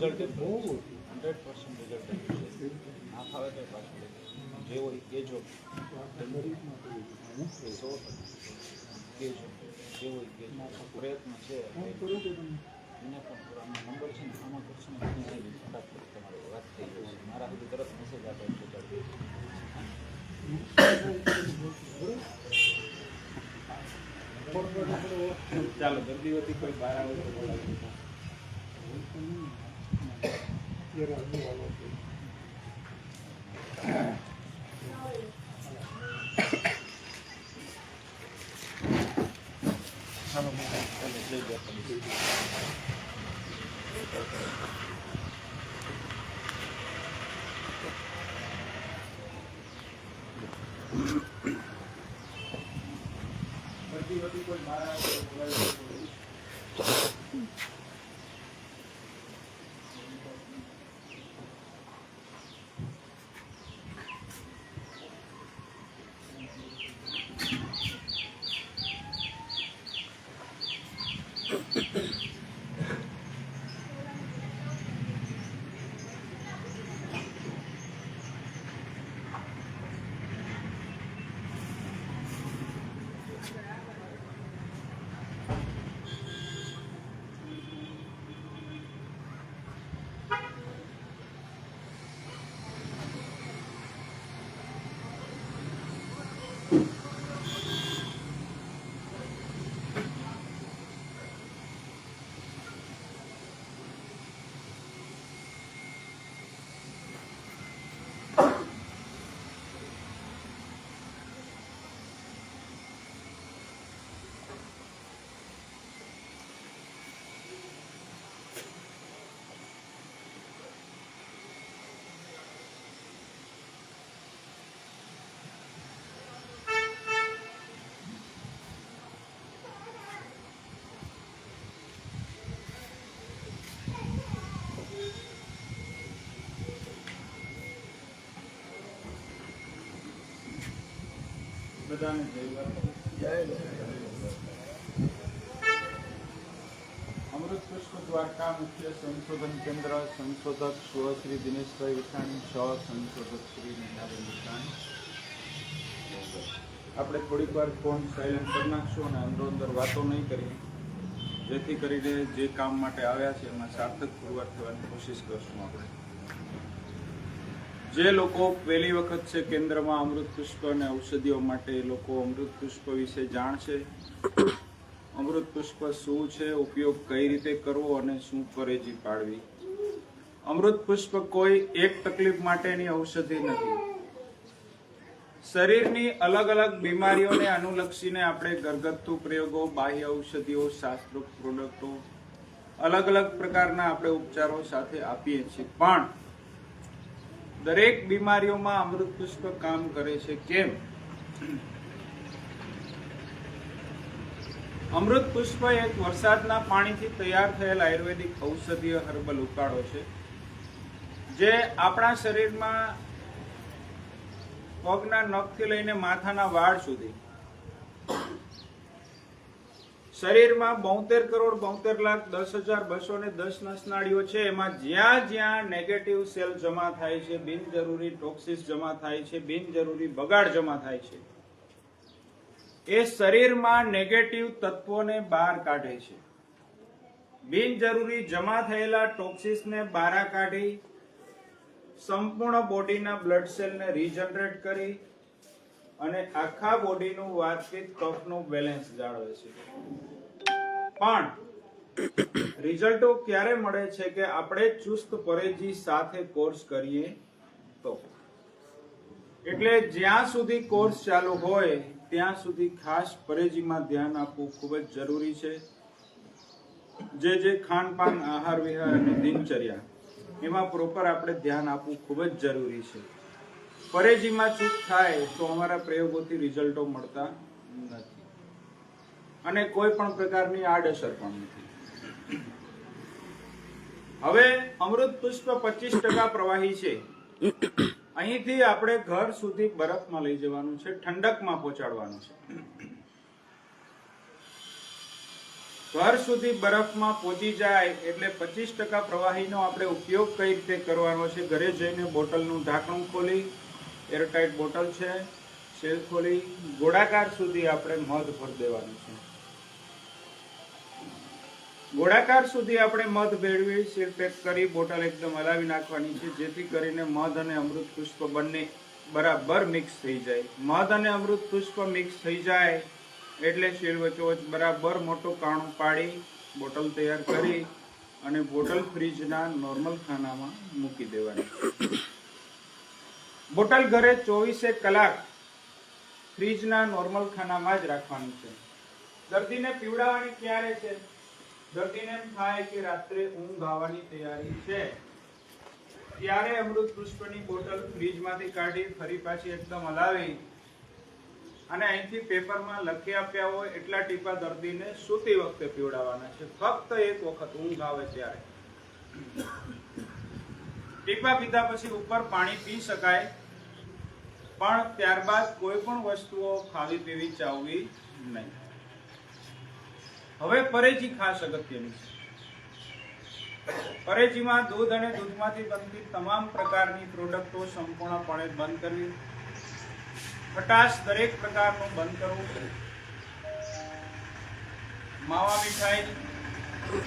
Result બહુ hundred percent result આવ્યું છે. ના ફાવે તો પાછું જે હોય કહેજો સો કહેજો જે હોય કહેજો પ્રયત્ન છે. એને પણ પૂરાનો નંબર છે ને, આમાં કરશો ને ફટાફટ તમારી વાત થઈ ગઈ મારા સુધી તરત મેસેજ આપે ચાલો. દર્દીઓથી કોઈ બહાર આવે તો બોલાવી લઈ જાઓ દર્દીઓથી કોઈ બહાર બધાને અમૃત પુષ્પ દ્વારકા મુખ્ય સંશોધન કેન્દ્ર સંશોધક સ્વ દિનેશભાઈ વિઠાણી છ સંશોધક શ્રી નીનાબેન વિઠાણી આપણે થોડીક વાર ફોન સાયલેન્ટ કરી નાખશું અને અંદરો અંદર વાતો નહીં કરીએ. જેથી કરીને જે કામ માટે આવ્યા છે એમાં સાર્થક પુરવાર થવાની કોશિશ કરશું આપણે. જે લોકો પહેલી વખત છે કેન્દ્રમાં અમૃત પુષ્પ અને ઔષધિઓ માટે લોકો અમૃત પુષ્પ વિશે જાણશે. અમૃત પુષ્પ શું છે, ઉપયોગ કઈ રીતે કરવો અને શું પરેજી પાડવી? અમૃત પુષ્પ કોઈ એક તકલીફ માટેની ઔષધિ નથી. શરીરની અલગ અલગ બીમારીઓને અનુલક્ષીને આપણે ઘરગથ્થુ પ્રયોગો, બાહ્ય ઔષધિઓ, શાસ્ત્રોક્ત પ્રોડક્ટો, અલગ અલગ પ્રકારના આપણે ઉપચારો સાથે આપીએ છીએ. પણ દરેક બીમારીઓમાં અમૃત પુષ્પ કામ કરે છે કેમ? અમૃત પુષ્પ એક વરસાદના પાણીથી તૈયાર થયેલ આયુર્વેદિક ઔષધીય હર્બલ ઉકાળો છે, જે આપણા શરીરમાં પગના નખથી લઈને માથાના વાળ સુધી શરીરમાં બોતેર કરોડ બોતેર લાખ દસ હજાર બસો ને દસ નસનાળીઓ છે. એમાં જ્યાં જ્યાં નેગેટિવ સેલ જમા થાય છે, બિનજરૂરી ટોક્સિસ જમા થાય છે, બિનજરૂરી બગાડ જમા થાય છે. એ શરીરમાં નેગેટિવ તત્વોને બહાર કાઢે છે. બિનજરૂરી જમા થયેલા ટોક્સિસને બહાર કાઢી, સંપૂર્ણ બોડીના બ્લડ સેલને રીજનરેટ કરી અને આખા બોડીનું વાતચીત કફનું બેલેન્સ જાળવે છે. પણ રિઝલ્ટો ક્યારે મળે છે કે આપણે ચુસ્ત પરેજી સાથે કોર્સ કરીએ તો? એટલે જ્યાં સુધી કોર્સ ચાલુ હોય, ત્યાં સુધી ખાસ પરેજીમાં ધ્યાન આપવું ખૂબ જ જરૂરી છે. જે જે ખાનપાન, આહાર, વિહાર અને દિનચર્યા, એમાં પ્રોપર આપણે ધ્યાન આપવું ખૂબ જ જરૂરી છે. પરેજીમાં ચૂક થાય તો અમારા પ્રયોગોથી રિઝલ્ટો મળતા નથી. અને કોઈ પણ પ્રકારની આડઅસર પણ નથી. હવે અમૃત પુષ્પ પચીસ ટકા પ્રવાહી છે. અહીંથી આપણે ઘર સુધી બરફમાં લઈ જવાનું છે, ઠંડકમાં પહોંચાડવાનું છે. ઘર સુધી બરફમાં પહોંચી જાય એટલે પચીસ ટકા પ્રવાહીનો આપણે ઉપયોગ કઈ રીતે કરવાનો છે? ઘરે જઈને બોટલનું ઢાંકણું ખોલી એરટાઇટ બોટલ છે, સેલ ખોલી, ગોળાકાર સુધી આપણે મધ ભરી દેવાનું છે. ગોળાકાર સુધી આપણે મધ ભેળવી સીલ પેક કરી, બોટલ એકદમ હલાવી નાખવાની છે, જેથી કરીને મધ અને અમૃત પુષ્પ બંને બરાબર મિક્સ થઈ જાય. મધ અને અમૃત પુષ્પ મિક્સ થઈ જાય એટલે શીલ વચ્ચોવચ બરાબર મોટો કાણું પાડી, બોટલ તૈયાર કરી અને બોટલ ફ્રીજના નોર્મલ ખાનામાં મૂકી દેવાની. બોટલ ઘરે ચોવીસે કલાક ફ્રીજના નોર્મલ ખાનામાં જ રાખવાની છે. દર્દીને પીવડાવવાની ક્યારે છે? દર્દીને એમ થાય કે રાત્રે ઊંઘ આવવાની તૈયારી છે. ત્યારે અમૃત પુષ્પની બોટલ ફ્રીજમાંથી કાઢી ફરી પાછી એકદમ હલાવી અને અહીંથી પેપરમાં લખી આપ્યા હોય એટલા ટીપા દર્દીને સૂતી વખતે પીવડાવવાના છે. ફક્ત એક વખત ઊંઘ આવે ત્યારે. ટીપા પીધા પછી ઉપર પાણી પી શકાય, પણ ત્યારબાદ કોઈ પણ વસ્તુઓ ખાવી પીવી ચાવવી નહીં. હવે પરેજી ખાસ અગત્યની છે. પરેજીમાં દૂધ અને દૂધમાંથી બનતી તમામ પ્રકારની પ્રોડક્ટો સંપૂર્ણપણે બંધ કરવી, ખટાશ દરેક પ્રકારનું બંધ કરવું, માવા મીઠાઈ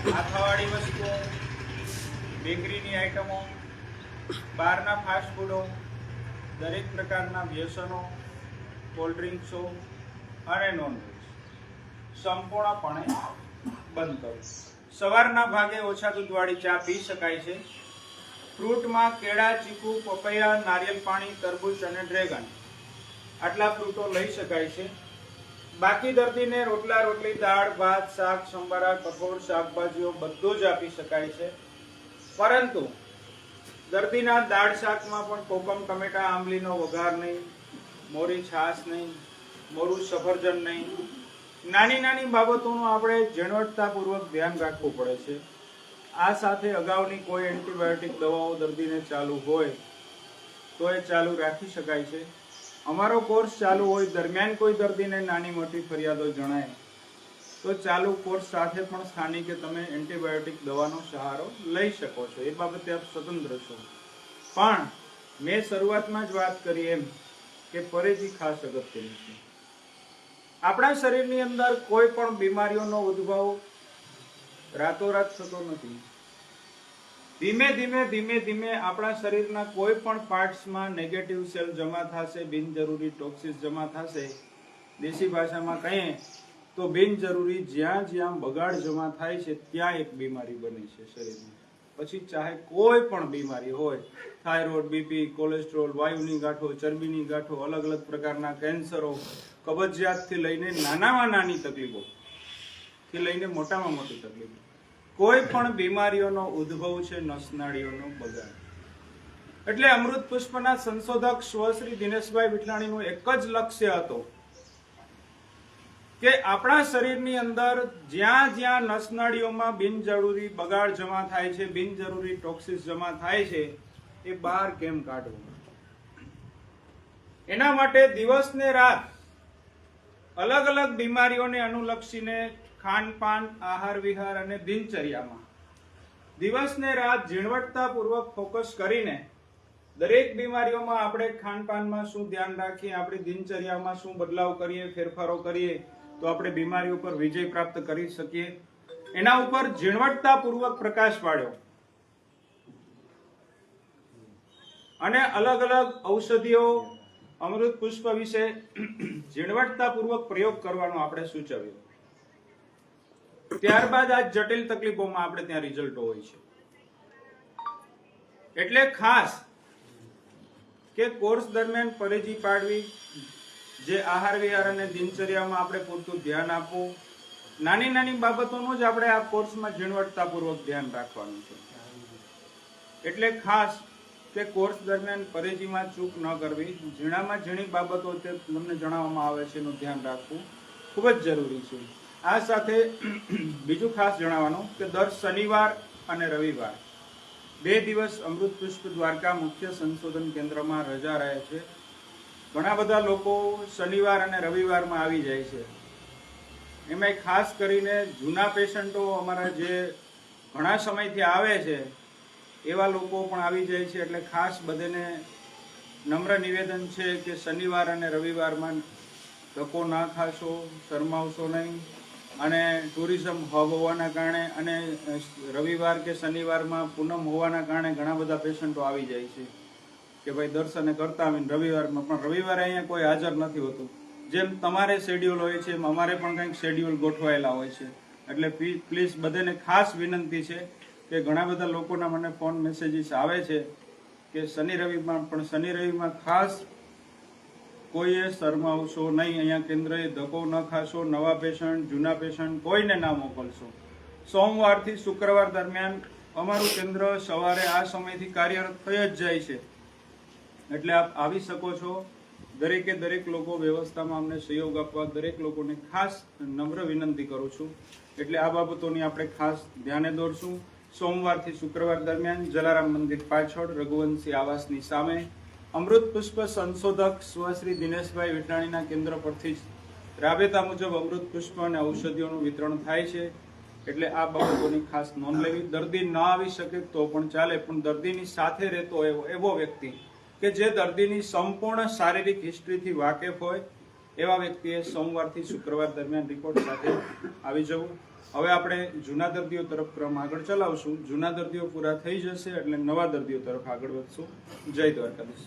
હાથાવાળી વસ્તુઓ, બેકરીની આઈટમો, બહારના ફાસ્ટ ફૂડો દરેક પ્રકારના વ્યસનો કોલ્ડ ડ્રિંક્સો અને નોનવેજ સંપૂર્ણપણે બંધ કરવું સવારના ભાગે ઓછા દૂધવાળી ચા પી શકાય છે. ફ્રૂટમાં કેળા, ચીકુ, પપૈયા, નારિયેલ પાણી, તરબૂચ અને ડ્રેગન આટલા ફ્રૂટો લઈ શકાય છે. બાકી દર્દીને રોટલા, રોટલી, દાળ, ભાત, શાક, સંભારા કઠોળ શાકભાજીઓ બધું જ આપી શકાય છે. પરંતુ દર્દીના દાળ શાકમાં પણ કોકમ, ટમેટા, આંબલીનો વઘાર નહીં, મોરી છાશ નહીં, મોરું સફરજન નહીં નાની નાની બાબતોનું આપણે ઝીણવટતાપૂર્વક ધ્યાન રાખવું પડે છે. આ સાથે અગાઉની કોઈ એન્ટીબાયોટિક દવાઓ દર્દીને ચાલુ હોય, તો એ ચાલુ રાખી શકાય છે. અમારો કોર્સ ચાલુ હોય દરમિયાન કોઈ દર્દીને નાની મોટી ફરિયાદો જણાય, તો ચાલુ કોર્સ સાથે પણ સ્થાનિકે તમે એન્ટીબાયોટિક દવાનો સહારો લઈ શકો છો. એ બાબતે આપ સ્વતંત્ર છો. પણ મેં શરૂઆતમાં જ વાત કરી એમ કે પરેજી ખાસ અગત્યની છે. આપણા શરીરની અંદર કોઈ પણ બીમારીઓનો ઉદ્ભવ રાતોરાત થતો નથી. ધીમે ધીમે ધીમે ધીમે આપણા શરીરના કોઈ પણ પાર્ટ્સમાં નેગેટિવ સેલ જમા થશે, બિનજરૂરી ટોક્સિસ જમા થશે, દેશી ભાષામાં કહીએ તો બિનજરૂરી જ્યાં જ્યાં બગાડ જમા થાય છે, ત્યાં એક બીમારી બને છે શરીરમાં. પછી ચાહે કોઈ પણ બીમારી હોય, થાઇરોઇડ, બીપી, કોલેસ્ટ્રોલ, વાયુની ગાંઠો, ચરબીની ગાંઠો, અલગ અલગ પ્રકારના કેન્સરો કબજિયાતથી લઈને નાનામાં નાની તકલીફો થી લઈને મોટામાં મોટી તકલીફો. કોઈ પણ બીમારીઓનો ઉદ્ભવ છે, નસનાળીઓનો બગાડ. એટલે અમૃત પુષ્પના સંશોધક સ્વશ્રી દિનેશભાઈ વિઠલાણીનું એક જ લક્ષ્ય હતો કે આપણા શરીરની અંદર જ્યાં જ્યાં નસનાળીઓમાં બિનજરૂરી બગાડ જમા થાય છે, બિનજરૂરી ટોક્સિસ જમા થાય છે, એ બહાર કેમ કાઢવું? એના માટે દિવસ ને રાત અલગ અલગ બીમારીઓને અનુલક્ષીને ખાનપાન, આહાર વિહાર અને દિનચર્યામાં. દિવસને રાત ઝીણવટતાપૂર્વક ફોકસ કરીને દરેક બીમારીઓમાં આપણે ખાનપાનમાં શું ધ્યાન રાખીએ, આપણી દિનચર્યામાં શું બદલાવ કરીએ, ફેરફારો કરીએ, તો આપણે બીમારી ઉપર વિજય પ્રાપ્ત કરી શકીએ. એના ઉપર ઝીણવટતાપૂર્વક પ્રકાશ પાડ્યો. અને અલગ અલગ ઔષધિઓ અમૃત પુષ્પ વિશે ઝીણવટતાપૂર્વક પ્રયોગ કરવાનો આપણે સૂચવ્યું. ત્યારબાદ આ જટિલ તકલીફોમાં આપણે ત્યાં રિઝલ્ટો હોય છે. એટલે ખાસ કે કોર્સ દરમિયાન પરેજી પાડવી, જે આહાર વિહાર અને દિનચર્યામાં આપણે પૂરતું ધ્યાન આપવું, નાની નાની બાબતોનું જ આપણે આ કોર્સમાં ઝીણવટતાપૂર્વક ધ્યાન રાખવાનું છે. એટલે ખાસ કે કોર્સ દરમિયાન પરેજીમાં ચૂક ન કરવી. ઝીણામાં ઝીણી બાબતો તે તમને જણાવવામાં આવે છે એનું ધ્યાન રાખવું ખૂબ જ જરૂરી છે. આ સાથે બીજું ખાસ જણાવવાનું કે દર શનિવાર અને રવિવાર બે દિવસ અમૃત પુષ્પ દ્વારકા મુખ્ય સંશોધન કેન્દ્રમાં રજા રહે છે. ઘણા બધા લોકો શનિવાર અને રવિવારમાં આવી જાય છે. એમાંય ખાસ કરીને જૂના પેશન્ટો અમારા જે ઘણા સમયથી આવે છે એવા લોકો પણ આવી જાય છે એટલે ખાસ બધાને નમ્ર નિવેદન છે કે શનિવાર અને રવિવારમાં ધક્કો ના ખાશો, શરમાવશો નહીં. અને ટુરિઝમ હબ હોવાના કારણે અને રવિવાર કે શનિવારમાં પૂનમ હોવાના કારણે ઘણા બધા પેશન્ટો આવી જાય છે કે ભાઈ દર્શને કરતા આવીને રવિવારમાં. પણ રવિવારે અહીંયા કોઈ હાજર નથી હોતું. જેમ તમારે શેડ્યુલ હોય છે, એમ અમારે પણ કંઈક શેડ્યુલ ગોઠવાયેલા હોય છે. એટલે પ્લીઝ બધાને ખાસ વિનંતી છે કે ઘણા બધા લોકોના મને ફોન મેસેજીસ આવે છે કે શનિ રવિમાં, પણ શનિ રવિમાં ખાસ કોઈએ શરમાવશો નહીં. અહીંયા કેન્દ્રએ ધક્કો ન ખાશો, નવા પેશન્ટ જૂના પેશન્ટ કોઈને ના મોકલશો. સોમવારથી શુક્રવાર દરમિયાન અમારું કેન્દ્ર સવારે આ સમયથી કાર્યરત થઈ જ જાય છે. એટલે આપ આવી શકો છો. દરેકે દરેક લોકો વ્યવસ્થામાં અમને સહયોગ આપવા દરેક લોકોને ખાસ નમ્ર વિનંતી કરું છું. એટલે આ બાબતોની આપણે ખાસ ધ્યાને દોરશું. સોમવારથી શુક્રવાર દરમિયાન જલારામ મંદિર પાછળ રઘુવંશી આવાસની સામે અમૃત પુષ્પ સંશોધક સ્વશ્રી દિનેશભાઈ વિટાણીના કેન્દ્ર પરથી જ રાબેતા મુજબ અમૃત પુષ્પ અને ઔષધિઓનું વિતરણ થાય છે. એટલે આ બાબતોની ખાસ નોંધ લેવી. દર્દી ન આવી શકે તો પણ ચાલે, પણ દર્દીની સાથે રહેતો એવો એવો વ્યક્તિ કે જે દર્દીની સંપૂર્ણ શારીરિક હિસ્ટ્રીથી વાકેફ હોય, એવા વ્યક્તિએ સોમવારથી શુક્રવાર દરમિયાન રિપોર્ટ સાથે આવી જવું. હવે આપણે જૂના દર્દીઓ તરફ ક્રમ આગળ ચલાવશું. જૂના દર્દીઓ પૂરા થઈ જશે એટલે નવા દર્દીઓ તરફ આગળ વધશું. જય દ્વારકાધીશ.